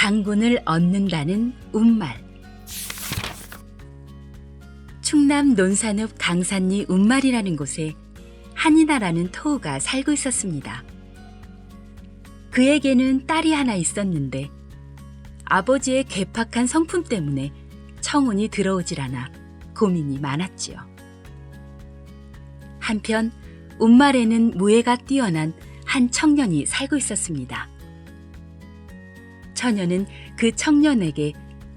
장군을 얻는다는 운말. 충남 논산읍 강산리 운말이라는 곳에 한이나라는 토우가 살고 있었습니다. 그에게는 딸이 하나 있었는데 아버지의 괴팍한 성품 때문에 청운이 들어오질 않아 고민이 많았지요. 한편 운말에는 무예가 뛰어난 한 청년이 살고 있었습니다. 처녀는 그 청년에게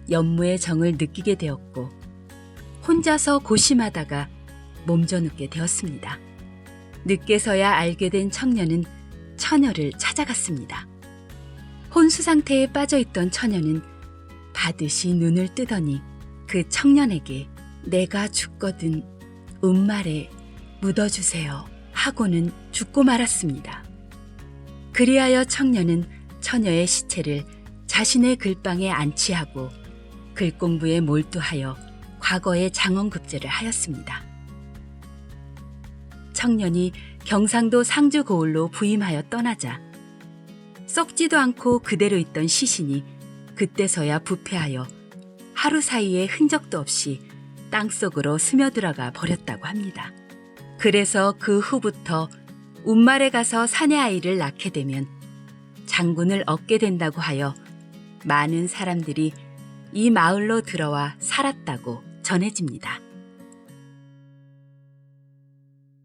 연무의 정을 느끼게 되었고 혼자서 고심하다가 몸져 눕게 되었습니다. 늦게서야 알게 된 청년은 처녀를 찾아갔습니다. 혼수 상태에 빠져 있던 처녀는 받으시 눈을 뜨더니 그 청년에게 내가 죽거든 운말에 묻어주세요 하고는 죽고 말았습니다. 그리하여 청년은 처녀의 시체를 자신의 글방에 안치하고 글 공부에 몰두하여 과거의 장원급제를 하였습니다. 청년이 경상도 상주 고을로 부임하여 떠나자 썩지도 않고 그대로 있던 시신이 그때서야 부패하여 하루 사이에 흔적도 없이 땅속으로 스며들어가 버렸다고 합니다. 그래서 그 후부터 운말에 가서 사내 아이를 낳게 되면 장군을 얻게 된다고 하여 많은 사람들이 이 마을로 들어와 살았다고 전해집니다.